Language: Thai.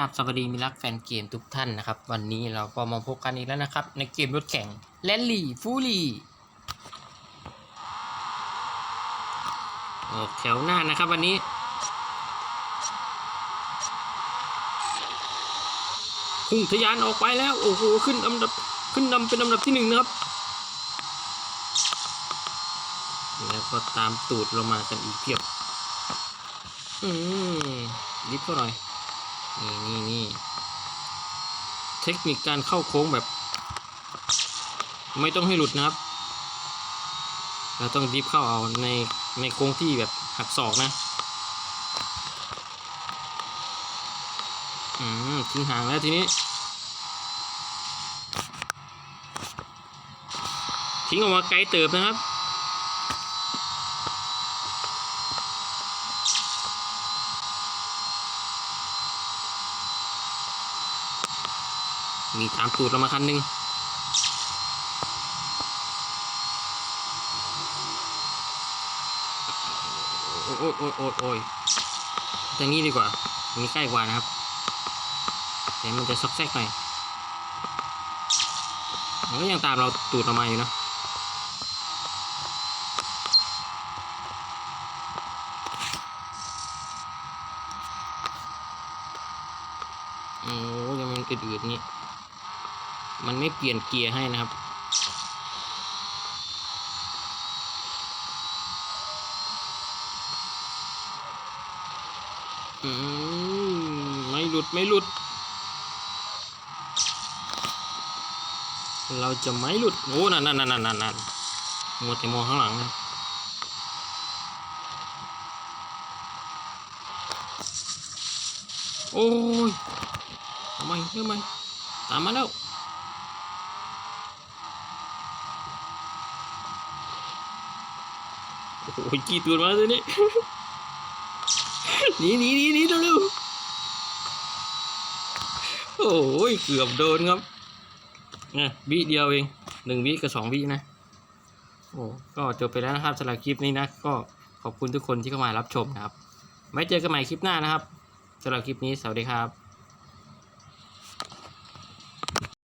ราบสวัสดีมิรักแฟนเกมทุกท่านนะครับ วันนี้เราก็มาพบกันอีกแล้วนะครับ ในเกมรถแข่งแลนลี่ฟูลี่ออกแถวหน้านะครับวันนี้ พุ่งทะยานออกไปแล้ว โอ้โห ขึ้นอันดับขึ้นนำเป็นอันดับที่หนึ่งนะครับ แล้วก็ตามตูดเรามากันอีกเพียบ อืมลิฟต์เขาหน่อย นี่นี่นี่เทคนิคการเข้าโค้งแบบ ไม่ต้องให้หลุดนะครับ เราต้องดิฟเข้าเอาในในโค้งที่แบบหักศอกนะอืมทิ้งห่างแล้วทีนี้ ทิ้งออกมาไกลเติบนะครับ มีตามตูดเรามาคันหนึ่งโอ้ยโอ้ยโอ้ยโอ้ยโอ้ยทางนี้ดีกว่าตรงนี้ใกล้กว่านะครับ แต่มันจะซอกแซกหน่อยมันก็ยังตามเราตูดเรามาอยู่นะโอ้ยังมันอืดๆนี่ มันไม่เปลี่ยนเกียร์ให้นะครับ อืมไม่หลุดไม่หลุด เราจะไม่หลุด โอ้นั่นนั่นนั่นนั่นนั่นมัวแต่มองข้างหลังนะโอ้ยทำไมทำไมตามมาแล้ว โอ้โหกี่ตัวมาเลยนี่หนีหนีหนีหนีเร็วๆโอ้ยเกือบโดนครับเนี่ยวิเดียวเองหนึ่งวิกับสองวินะโอ้ก็จบไปแล้วนะครับสำหรับคลิปนี้นะ ก็ขอบคุณทุกคนที่เข้ามารับชมนะครับไว้เจอกันใหม่คลิปหน้านะครับสำหรับคลิปนี้สวัสดีครับ